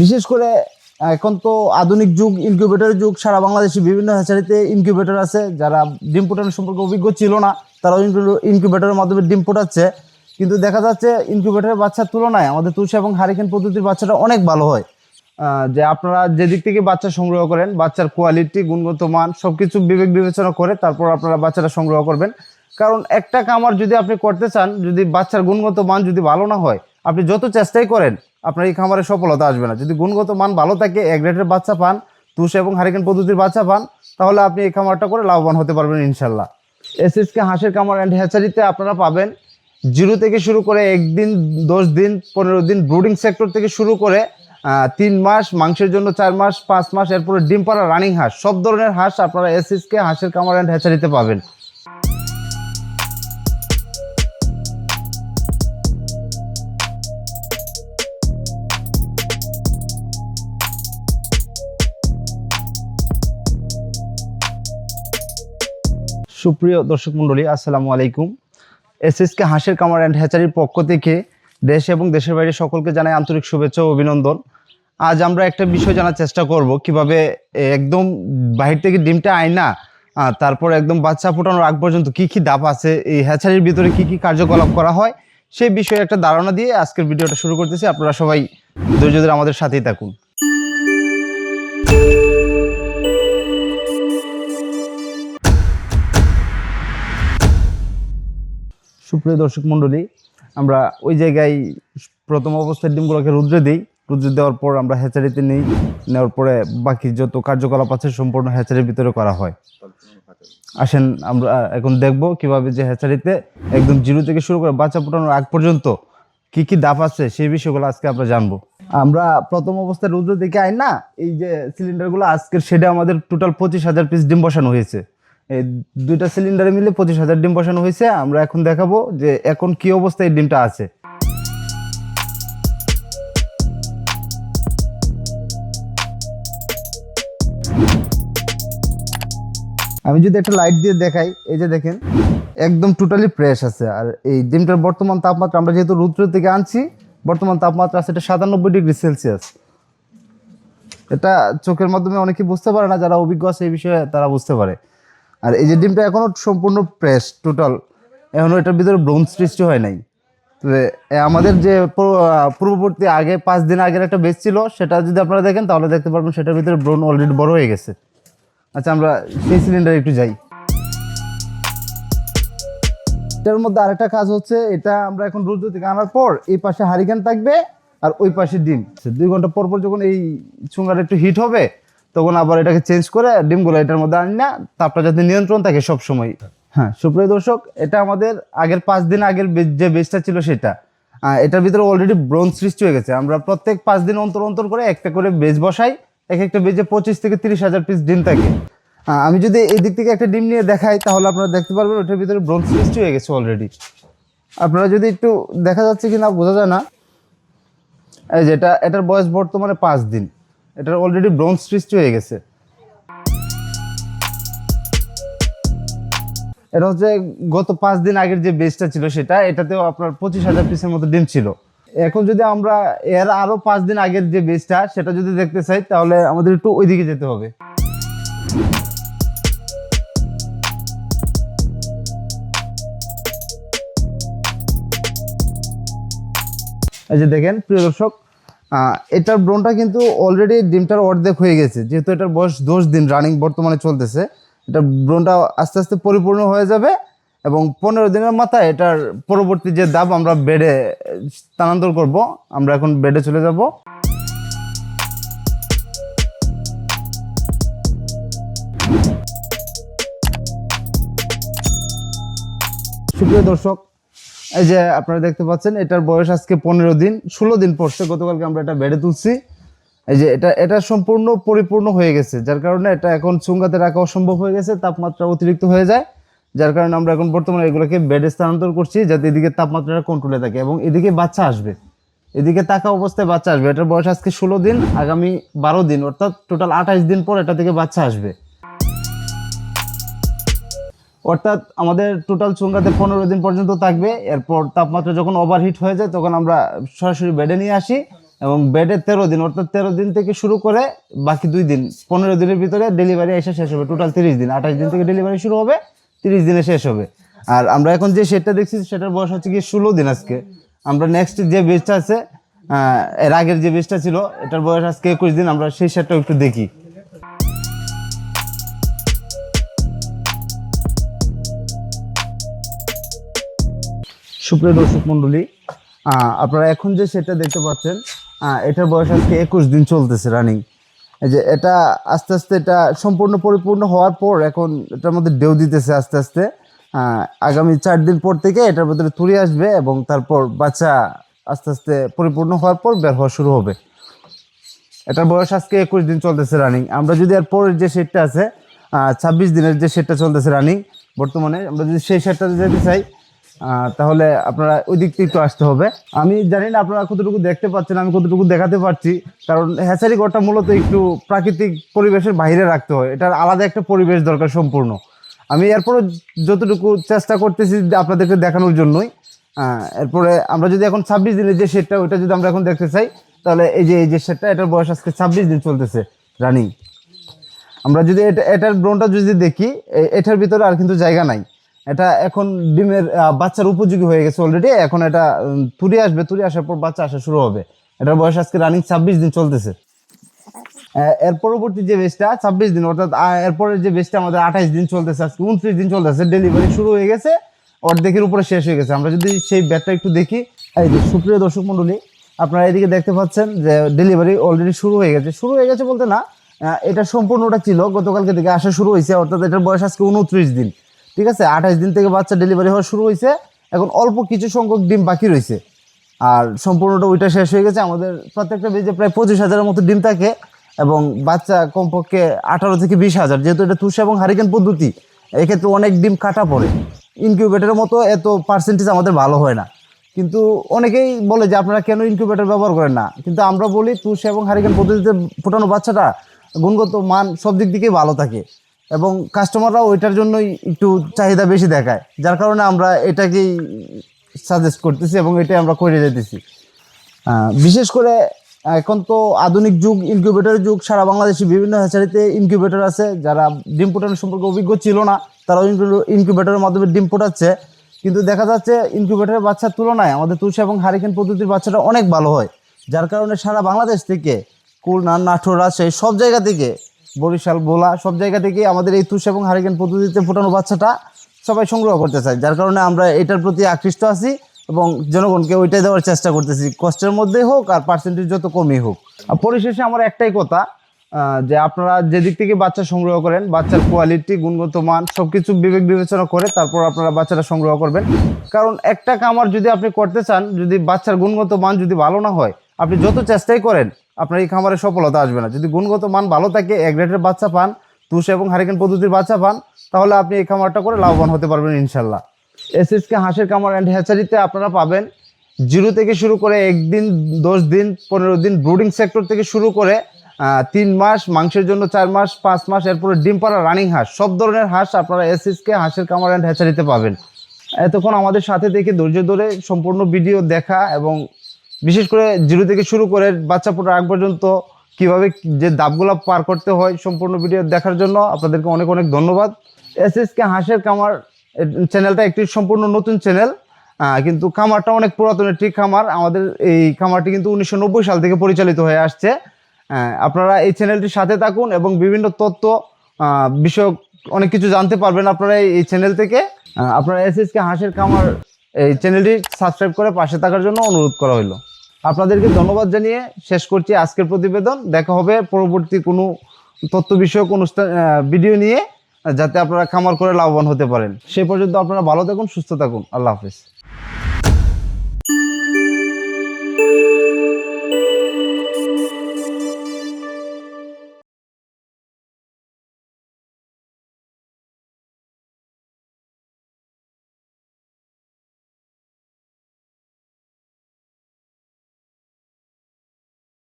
বিশেষ করে এখন তো আধুনিক যুগ ইনকিউবেটরের যুগ, সারা বাংলাদেশে বিভিন্ন হ্যাচারিতে ইনকিউবেটর আছে, যারা ডিম ফুটানোর সম্পর্কে অভিজ্ঞ ছিল না তারা ইনকিউবেটরের মাধ্যমে ডিম ফোটাচ্ছে। কিন্তু দেখা যাচ্ছে ইনকিউবেটরের বাচ্চার তুলনায় আমাদের তুলসী এবং হারিকেন পদ্ধতির বাচ্চাটা অনেক ভালো হয়। যে আপনারা যে দিক থেকে বাচ্চা সংগ্রহ করেন, বাচ্চার কোয়ালিটি গুণগত মান সব কিছু বিবেক বিবেচনা করে তারপর আপনারা বাচ্চাটা সংগ্রহ করবেন। কারণ একটা কামার যদি আপনি করতে চান, যদি বাচ্চার গুণগত মান যদি ভালো না হয়, আপনি যত চেষ্টাই করেন আপনার এই খামারে সফলতা আসবে না। যদি গুণগত মান ভালো থাকে এক গ্রেডের বাচ্চা পান, তুষ এবং হারিকেন পদ্ধতির বাচ্চা পান, তাহলে আপনি এই খামারটা করে লাভবান হতে পারবেন ইনশাল্লাহ এসএসকে হাঁসের খামার অ্যান্ড হ্যাচারিতে আপনারা পাবেন জিরো থেকে শুরু করে একদিন, দশ দিন, পনেরো দিন ব্রুডিং সেক্টর থেকে শুরু করে তিন মাস, মাংসের জন্য চার মাস, পাঁচ মাস, এরপরে ডিম পাড়া রানিং হাঁস, সব ধরনের হাঁস আপনারা এসএসকে হাঁসের কামার অ্যান্ড হ্যাচারিতে পাবেন। সুপ্রিয় দর্শক মণ্ডলী, আসসালামু আলাইকুম। এসএসকে হাঁসের কামার অ্যান্ড হ্যাচারির পক্ষ থেকে দেশ এবং দেশের বাইরে সকলকে জানাই আন্তরিক শুভেচ্ছা ও অভিনন্দন। আজ আমরা একটা বিষয় জানার চেষ্টা করব, কীভাবে একদম বাহির থেকে ডিমটা আয় না তারপর একদম বাচ্চা ফোটানোর আগ পর্যন্ত কি কি ধাপ আছে, এই হ্যাচারির ভিতরে কি কি কার্যকলাপ করা হয়, সেই বিষয়ে একটা ধারণা দিয়ে আজকের ভিডিওটা শুরু করতেছি। আপনারা সবাই ধৈর্য ধরে আমাদের সাথেই থাকুন। সুপ্রিয় দর্শক মণ্ডলী, আমরা ওই জায়গায় প্রথম অবস্থায় ডিমগুলোকে রুদ্রে দিই। রুদ্রে দেওয়ার পর আমরা হ্যাচারিতে নিই। নেওয়ার পরে বাকি যত কার্যকলাপ আছে সম্পূর্ণ হ্যাচারির ভিতরে করা হয়। আসেন, আমরা এখন দেখব কীভাবে যে হ্যাচারিতে একদম জিরো থেকে শুরু করে বাচ্চা ফোটানোর আগ পর্যন্ত কি কি দাপ আছে সেই বিষয়গুলো আজকে আমরা জানব। আমরা প্রথম অবস্থায় রুদ্র দেখে আই না, এই যে সিলিন্ডারগুলো আজকের শেডে আমাদের টোটাল পঁচিশ হাজার পিস ডিম বসানো হয়েছে। এই দুইটা সিলিন্ডারে মিলে পঁচিশ হাজার ডিম বসানো হয়েছে। আমরা এখন দেখাবো যে এখন কি অবস্থায় ডিমটা আছে। আমি যদি একটা লাইট দিয়ে দেখাই, এই যে দেখেন, একদম টোটালি ফ্রেশ আছে। আর এই ডিমটার বর্তমান তাপমাত্রা, আমরা যেহেতু রুদ্র থেকে আনছি, বর্তমান তাপমাত্রা আছে এটা সাতানব্বই ডিগ্রি সেলসিয়াস। এটা চোখের মাধ্যমে অনেকে বুঝতে পারে না, যারা অভিজ্ঞ আছে এই বিষয়ে তারা বুঝতে পারে। আর এই যে ডিমটা এখনও সম্পূর্ণ ফ্রেশ টোটাল এখনও এটার ভিতরে ব্রোন সৃষ্টি হয় নাই। তবে আমাদের যে পূর্ববর্তী আগে, পাঁচ দিন আগের একটা বেচ ছিল, সেটা যদি আপনারা দেখেন, তাহলে দেখতে পারবেন সেটার ভিতরে ব্রোন অলরেডি বড় হয়ে গেছে। আচ্ছা আমরা সেই সিলিন্ডারে একটু যাই। এটার মধ্যে আরেকটা কাজ হচ্ছে, এটা আমরা এখন রুদ্র থেকে আনার পর এই পাশে হারিকেন থাকবে আর ওই পাশে ডিম। দুই ঘণ্টা পর পর যখন এই চুঙ্গাটা একটু হিট হবে তখন আবার এটাকে চেঞ্জ করে ডিমগুলো এটার মধ্যে আনি না, তাপটা যাতে নিয়ন্ত্রণ থাকে সব সময় হ্যাঁ সুপ্রিয় দর্শক, এটা আমাদের আগের পাঁচ দিন আগের যে বেজটা ছিল সেটা। এটার ভিতরে অলরেডি ব্রোন সৃষ্টি হয়ে গেছে। আমরা প্রত্যেক পাঁচ দিন অন্তর অন্তর করে একটা করে বেজ বসাই, এক একটা বেজে পঁচিশ থেকে তিরিশ হাজার পিস ডিম থাকে। আমি যদি এই দিক থেকে একটা ডিম নিয়ে দেখাই, তাহলে আপনারা দেখতে পারবেন ওটার ভিতরে ব্রোন সৃষ্টি হয়ে গেছে অলরেডি আপনারা যদি একটু দেখা যাচ্ছে কি না বোঝা যায় না। এই যে এটা, এটার বয়স বর্তমানে পাঁচ দিন। এটার অলরেডি ব্রোঞ্জ সৃষ্টি হয়ে গেছে। এটা হচ্ছে গত পাঁচ দিন আগের যে বেচটা ছিল সেটা, এটাতেও আপনার পঁচিশ হাজার পিসের মতো ডিম ছিল। এখন যদি আমরা এর আরও পাঁচ দিন আগের যে বেচটা সেটা যদি দেখতে চাই, তাহলে আমাদের একটু ওইদিকে যেতে হবে। এই যে দেখেন, প্রিয় দর্শক এটার ব্রোনটা কিন্তু অলরেডি ডিমটার অর্ধেক হয়ে গেছে। যেহেতু এটার বয়স দশ দিন রানিং বর্তমানে চলতেছে এটা ব্রোনটা আস্তে আস্তে পরিপূর্ণ হয়ে যাবে এবং পনেরো দিনের মাথায় এটার পরবর্তী যে দাব আমরা বেডে স্থানান্তর করব, আমরা এখন বেডে চলে যাব। সুপ্রিয় দর্শক এই যে আপনারা দেখতে পাচ্ছেন, এটার বয়স আজকে পনেরো দিন, ষোলো দিন পড়ছে। গতকালকে আমরা এটা বেড়ে তুলছি। এই যে এটা এটা সম্পূর্ণ পরিপূর্ণ হয়ে গেছে, যার কারণে এটা এখন চুঙ্গাতে রাখা অসম্ভব হয়ে গেছে, তাপমাত্রা অতিরিক্ত হয়ে যায়। যার কারণে আমরা এখন বর্তমানে এগুলোকে বেডে স্থানান্তর করছি, যাতে এদিকে তাপমাত্রাটা কন্ট্রোলে থাকে এবং এদিকে বাচ্চা আসবে। এদিকে তাকা অবস্থায় বাচ্চা আসবে। এটার বয়স আজকে ষোলো দিন, আগামী বারো দিন, অর্থাৎ টোটাল আঠাশ দিন পর এটা থেকে বাচ্চা আসবে। অর্থাৎ আমাদের টোটাল চুঙ্গাতে পনেরো দিন পর্যন্ত থাকবে। এরপর তাপমাত্রা যখন ওভারহিট হয়ে যায়, তখন আমরা সরাসরি বেডে নিয়ে আসি এবং বেডে তেরো দিন, অর্থাৎ তেরো দিন থেকে শুরু করে বাকি দুই দিন, পনেরো দিনের ভিতরে ডেলিভারি এসে শেষ হবে। টোটাল তিরিশ দিন, আঠাশ দিন থেকে ডেলিভারি শুরু হবে, তিরিশ দিনে শেষ হবে। আর আমরা এখন যে সেটটা দেখছি, সেটার বয়স হচ্ছে কি ষোলো দিন আজকে। আমরা নেক্সট যে বেচটা আছে এর আগের যে বেচটা ছিল, এটার বয়স আজকে একুশ দিন, আমরা সেই সেটটাও একটু দেখি। সুপ্রিয় দর্শক মন্ডলী আপনারা এখন যে সেটা দেখতে পাচ্ছেন এটার বয়স আজকে একুশ দিন চলতেছে রানিং যে এটা আস্তে আস্তে এটা সম্পূর্ণ পরিপূর্ণ হওয়ার পর এখন এটার মধ্যে ডেউ দিতেছে আস্তে আস্তে। আগামী চার দিন পর থেকে এটার ভিতরে তুড়ি আসবে এবং তারপর বাচ্চা আস্তে আস্তে পরিপূর্ণ হওয়ার পর বের হওয়া শুরু হবে। এটার বয়স আজকে একুশ দিন চলতেছে রানিং আমরা যদি এর পরের যে সেটটা আছে ছাব্বিশ দিনের যে সেটটা চলতেছে রানিং বর্তমানে আমরা যদি সেই সেটটাতে যেতে চাই তাহলে আপনারা ওই দিক একটু আসতে হবে। আমি জানি না আপনারা কতটুকু দেখতে পাচ্ছেন, আমি কতটুকু দেখাতে পারছি, কারণ হ্যাচারি ঘরটা মূলত একটু প্রাকৃতিক পরিবেশের বাইরে রাখতে হয়। এটার আলাদা একটা পরিবেশ দরকার সম্পূর্ণ। আমি এরপরে যতটুকু চেষ্টা করতেছি আপনাদেরকে দেখানোর জন্যই। এরপরে আমরা যদি এখন ছাব্বিশ দিনের যে সেটটা ওইটা যদি আমরা এখন দেখতে চাই, তাহলে এই যে এই যে সেটটা এটার বয়স আজকে ছাব্বিশ দিন চলতেছে রানিং আমরা যদি এটা, এটার ব্রনটা যদি দেখি এটার ভিতরে আর কিন্তু জায়গা নাই। এটা এখন ডিমের বাচ্চার উপযোগী হয়ে গেছে অলরেডি এখন এটা তুরি আসবে তুরি আসার পর বাচ্চা আসা শুরু হবে। এটার বয়স আজকে রানিং ছাব্বিশ দিন চলতেছে। এর পরবর্তী যে বেসটা ছাব্বিশ দিন, অর্থাৎ এরপরের যে বেসটা আমাদের আঠাইশ দিন চলতেছে, আজকে উনত্রিশ দিন চলতেছে। ডেলিভারি শুরু হয়ে গেছে, অর্ধেকের উপরে শেষ হয়ে গেছে। আমরা যদি সেই ব্যাটটা একটু দেখি, এই যে সুপ্রিয় দর্শক মণ্ডলী আপনারা এদিকে দেখতে পাচ্ছেন যে ডেলিভারি অলরেডি শুরু হয়ে গেছে। শুরু হয়ে গেছে বলতে না এটা সম্পূর্ণটা ছিল, গতকালকে থেকে আসা শুরু হয়েছে, অর্থাৎ এটার বয়স আজকে উনত্রিশ দিন। ঠিক আছে? আঠাইশ দিন থেকে বাচ্চা ডেলিভারি হওয়া শুরু হয়েছে এখন অল্প কিছু সংখ্যক ডিম বাকি রয়েছে আর সম্পূর্ণটা ওইটা শেষ হয়ে গেছে। আমাদের প্রত্যেকটা বেজে প্রায় পঁচিশ হাজারের মতো ডিম থাকে এবং বাচ্চা কমপক্ষে আঠারো থেকে বিশ হাজার, যেহেতু এটা তুষা এবং হারিকেন পদ্ধতি, এক্ষেত্রে অনেক ডিম কাটা পড়ে। ইনকিউবেটারের মতো এত পার্সেন্টেজ আমাদের ভালো হয় না। কিন্তু অনেকেই বলে যে, আপনারা কেন ইনকিউবেটার ব্যবহার করেন না? কিন্তু আমরা বলি তুষ এবং হারিকেন পদ্ধতিতে ফোটানো বাচ্চাটা গুণগত মান সব দিক থেকেই ভালো থাকে। এবং কাস্টমাররাও ওইটার জন্যই একটু চাহিদা বেশি দেখায়। যার কারণে আমরা এটাকেই সাজেস্ট করতেছি এবং এটাই আমরা করে যেতেছি বিশেষ করে এখন তো আধুনিক যুগ ইনকিউবেটরের যুগ, সারা বাংলাদেশে বিভিন্ন হ্যাচারিতে ইনকিউবেটর আছে। যারা ডিম ফোটানোর সম্পর্কে অভিজ্ঞ ছিল না, তারাও ইনকিউবেটরের মাধ্যমে ডিম ফোটাচ্ছে। কিন্তু দেখা যাচ্ছে ইনকিউবেটরের বাচ্চার তুলনায় আমাদের তুলসী এবং হারিকেন পদ্ধতির বাচ্চাটা অনেক ভালো হয়। যার কারণে সারা বাংলাদেশ থেকে খুলনা নাটোর, রাজশাহী সব জায়গা থেকে বরিশাল বোলা সব জায়গা থেকে আমাদের এই তুষ এবং হারিকেন পদ্ধতিতে ফোটানো বাচ্চাটা সবাই সংগ্রহ করতে চায়। যার কারণে আমরা এটার প্রতি আকৃষ্ট আছি এবং জনগণকে ওইটাই দেওয়ার চেষ্টা করতেছি। কষ্টের মধ্যেই হোক আর পার্সেন্টেজ যত কমই হোক। আর পরিশেষে আমার একটাই কথা যে আপনারা যেদিক থেকে বাচ্চা সংগ্রহ করেন, বাচ্চার কোয়ালিটি গুণগত মান সব কিছু বিবেক বিবেচনা করে তারপর আপনারা বাচ্চাটা সংগ্রহ করবেন। কারণ একটা কামার যদি আপনি করতে চান, যদি বাচ্চার গুণগত মান যদি ভালো না হয় আপনি যত চেষ্টাই করেন, আপনার এই খামারে সফলতা আসবে না। যদি গুণগত মান ভালো থাকে এক গ্রেডের বাচ্চা পান, তুষ এবং হারিকেন পদ্ধতির বাচ্চা পান, তাহলে আপনি এই খামারটা করে লাভবান হতে পারবেন ইনশাল্লাহ। এসএসকে হাঁসের কামার অ্যান্ড হ্যাচারিতে আপনারা পাবেন। জিরো থেকে শুরু করে একদিন, দশ দিন, পনেরো দিন ব্রুডিং সেক্টর থেকে শুরু করে তিন মাস, মাংসের জন্য চার মাস, পাঁচ মাস, এরপরে ডিম পাড়া রানিং হাঁস, সব ধরনের হাঁস আপনারা এসএসকে হাঁসের কামার অ্যান্ড হ্যাচারিতে পাবেন। এতক্ষণ আমাদের সাথে থেকে ধৈর্য ধরে সম্পূর্ণ ভিডিও দেখা এবং বিশেষ করে জিরো থেকে শুরু করে বাচ্চা ফোটার আগ পর্যন্ত কীভাবে যে দাবগুলো পার করতে হয় সম্পূর্ণ ভিডিও দেখার জন্য আপনাদেরকে অনেক অনেক ধন্যবাদ। এস এস কে হাঁসের কামার চ্যানেলটা একটি সম্পূর্ণ নতুন চ্যানেল। কিন্তু খামারটা অনেক পুরাতন একটি খামার। আমাদের এই খামারটি কিন্তু উনিশশো নব্বই সাল থেকে পরিচালিত হয়ে আসছে। আপনারা এই চ্যানেলটির সাথে থাকুন এবং বিভিন্ন তথ্য বিষয়ক অনেক কিছু জানতে পারবেন আপনারা এই- চ্যানেল থেকে। আপনারা এস এস কে হাঁসের কামার এই চ্যানেলটি সাবস্ক্রাইব করে পাশে থাকার জন্য অনুরোধ করা হলো আপনাদেরকে ধন্যবাদ জানিয়ে শেষ করছি আজকের প্রতিবেদন। দেখা হবে পরবর্তী কোনো তথ্য বিষয়ক অনুষ্ঠান ভিডিও নিয়ে, যাতে আপনারা খামার করে লাভবান হতে পারেন। সে পর্যন্ত আপনারা ভালো থাকুন, সুস্থ থাকুন। আল্লাহ হাফিজ।